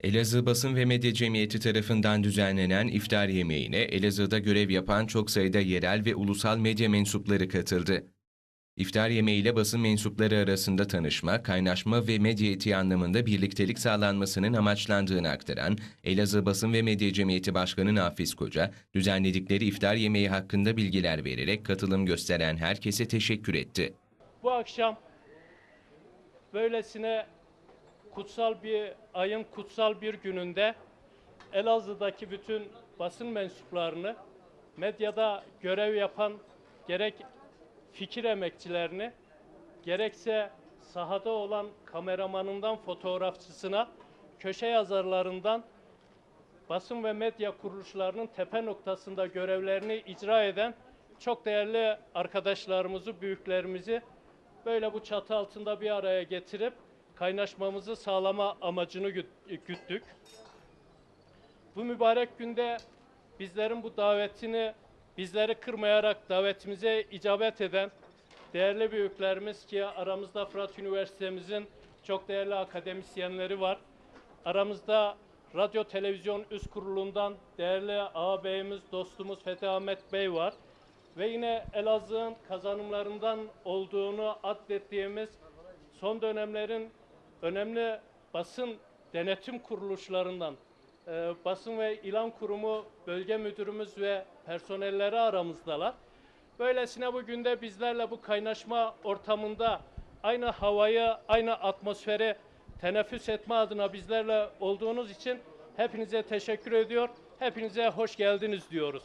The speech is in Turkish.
Elazığ Basın ve Medya Cemiyeti tarafından düzenlenen iftar yemeğine Elazığ'da görev yapan çok sayıda yerel ve ulusal medya mensupları katıldı. İftar yemeğiyle basın mensupları arasında tanışma, kaynaşma ve medya etiği anlamında birliktelik sağlanmasının amaçlandığını aktaran Elazığ Basın ve Medya Cemiyeti Başkanı Nafiz Koca, düzenledikleri iftar yemeği hakkında bilgiler vererek katılım gösteren herkese teşekkür etti. Bu akşam böylesine kutsal bir ayın kutsal bir gününde Elazığ'daki bütün basın mensuplarını, medyada görev yapan gerek fikir emekçilerini, gerekse sahada olan kameramanından fotoğrafçısına, köşe yazarlarından basın ve medya kuruluşlarının tepe noktasında görevlerini icra eden çok değerli arkadaşlarımızı, büyüklerimizi böyle bu çatı altında bir araya getirip kaynaşmamızı sağlama amacını güt- güttük. Bu mübarek günde bizlerin bu davetini bizleri kırmayarak davetimize icabet eden değerli büyüklerimiz ki aramızda Fırat Üniversitemizin çok değerli akademisyenleri var. Aramızda Radyo Televizyon Üst Kurulu'ndan değerli ağabeyimiz, dostumuz Fethi Ahmet Bey var. Ve yine Elazığ'ın kazanımlarından olduğunu adettiğimiz son dönemlerin önemli basın denetim kuruluşlarından e, basın ve ilan kurumu bölge müdürümüz ve personelleri aramızdalar. Böylesine bugün de bizlerle bu kaynaşma ortamında aynı havayı, aynı atmosferi teneffüs etme adına bizlerle olduğunuz için hepinize teşekkür ediyor. Hepinize hoş geldiniz diyoruz.